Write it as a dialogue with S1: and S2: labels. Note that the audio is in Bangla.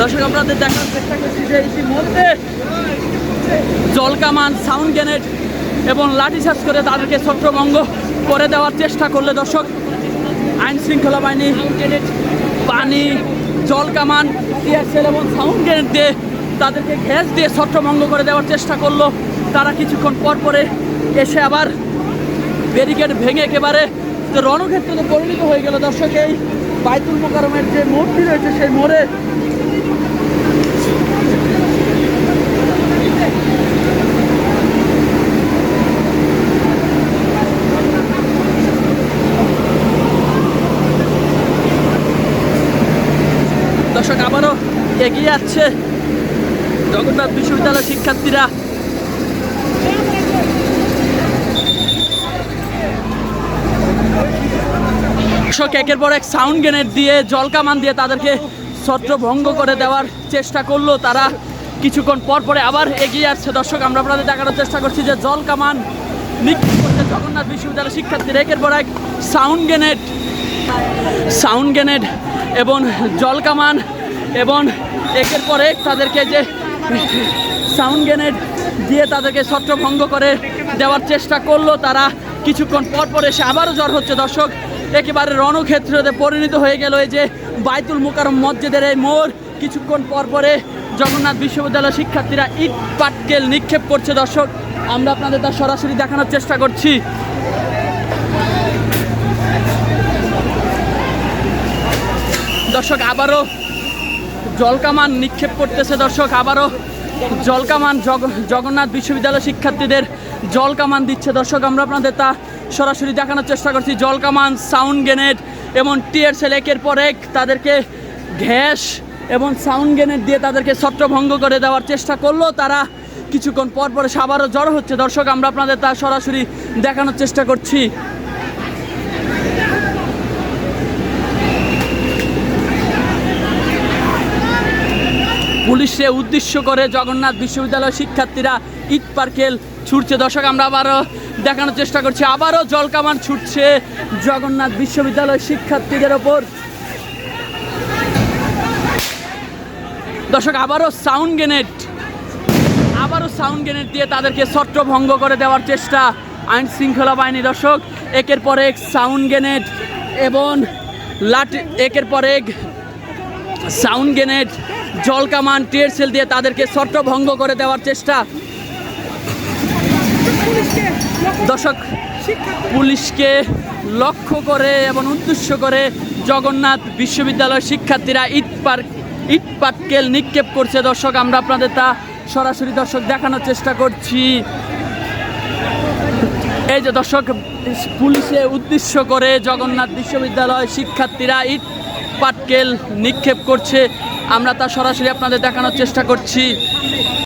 S1: দর্শক, আপনাদের দেখার চেষ্টা করছি যে ইতিমধ্যে জলকামান সাউন্ড গ্রেনেড এবং লাঠিচার্জ করে তাদেরকে ছত্রভঙ্গ করে দেওয়ার চেষ্টা করলে দর্শক, আইন শৃঙ্খলা বাহিনী পানি জলকামান টিয়ারসেল এবং সাউন্ড গ্রেনেড দিয়ে তাদেরকে গ্যাস দিয়ে ছত্রভঙ্গ করে দেওয়ার চেষ্টা করল। তারা কিছুক্ষণ পর পরে এসে আবার ব্যারিকেড ভেঙে একেবারে রণক্ষেত্রে পরিণত হয়ে গেল। দর্শক, এই বাইতুল মোকারমের যে মোড়টি রয়েছে, সেই মোড়ে দর্শক আবারও এগিয়ে যাচ্ছে জগন্নাথ বিশ্ববিদ্যালয়ের শিক্ষার্থীরা। দর্শক, একের পর এক সাউন্ড গ্রেনেড দিয়ে জল কামান দিয়ে তাদেরকে ছত্রভঙ্গ করে দেওয়ার চেষ্টা করল তারা। কিছুক্ষণ পর পরে আবার এগিয়ে আসছে। দর্শক, আমরা আপনাদের দেখানোর চেষ্টা করছি যে জল কামান নিক্ষেপ করছে জগন্নাথ বিশ্ববিদ্যালয়ের শিক্ষার্থীরা। একের পর এক সাউন্ড গ্রেনেড সাউন্ড গ্রেনেড এবং জল কামান এবং একের পর এক তাদেরকে যে সাউন্ড গ্রেনেড দিয়ে তাদেরকে ছত্রভঙ্গ করে দেওয়ার চেষ্টা করল, তারা কিছুক্ষণ পর পর এসে আবারও জ্বর হচ্ছে। দর্শক, একেবারে রণক্ষেত্রতে পরিণত হয়ে গেল এই যে বাইতুল মুকারম মসজিদের এই মোড়। কিছুক্ষণ পর পরে জগন্নাথ বিশ্ববিদ্যালয়ের শিক্ষার্থীরা ইট পাটকেল নিক্ষেপ করছে। দর্শক, আমরা আপনাদের তা সরাসরি দেখানোর চেষ্টা করছি। দর্শক, আবারও জলকামান নিক্ষেপ করতেছে দর্শক, আবারও জলকামান জগ- জগন্নাথ বিশ্ববিদ্যালয় শিক্ষার্থীদের জলকামান দিচ্ছে দর্শক। আমরা আপনাদের তা সরাসরি দেখানোর চেষ্টা করছি। জলকামান সাউন্ড গ্রেনেড এবং টিয়ার সেল একের পর এক তাদেরকে ঘ্যাস এবং সাউন্ড গ্রেনেড দিয়ে তাদেরকে ছত্রভঙ্গ করে দেওয়ার চেষ্টা করল। তারা কিছুক্ষণ পর পরে সে আবারও জ্বর হচ্ছে দর্শক। আমরা আপনাদের তা সরাসরি দেখানোর চেষ্টা করছি। পুলিশে উদ্দেশ্য করে জগন্নাথ বিশ্ববিদ্যালয়ের শিক্ষার্থীরা ইট পার্কেল ছুটছে। দর্শক, আমরা আবারও দেখানোর চেষ্টা করছি। আবারও জলকামান ছুটছে জগন্নাথ বিশ্ববিদ্যালয়ের শিক্ষার্থীদের ওপর। দর্শক, আবারও সাউন্ড গ্রেনেড আবারও সাউন্ড গ্রেনেড দিয়ে তাদেরকে ছত্রভঙ্গ করে দেওয়ার চেষ্টা আইন শৃঙ্খলা বাহিনী। দর্শক, একের পর এক সাউন্ড গ্রেনেড এবং লাঠি, একের পর এক সাউন্ড গ্রেনেড জল কামান টিয়ার সেল দিয়ে তাদেরকে ছত্রভঙ্গ করে দেওয়ার চেষ্টা। দর্শক, পুলিশকে লক্ষ্য করে এবং উদ্দেশ্য করে জগন্নাথ বিশ্ববিদ্যালয়ের শিক্ষার্থীরা ইট পার্ক ইট পাটকেল নিক্ষেপ করছে। দর্শক, আমরা আপনাদের তা সরাসরি দর্শক দেখানোর চেষ্টা করছি। এই যে দর্শক, পুলিশে উদ্দেশ্য করে জগন্নাথ বিশ্ববিদ্যালয় শিক্ষার্থীরা ইট পাটকেল নিক্ষেপ করছে। আমরা তা সরাসরি আপনাদের দেখানোর চেষ্টা করছি।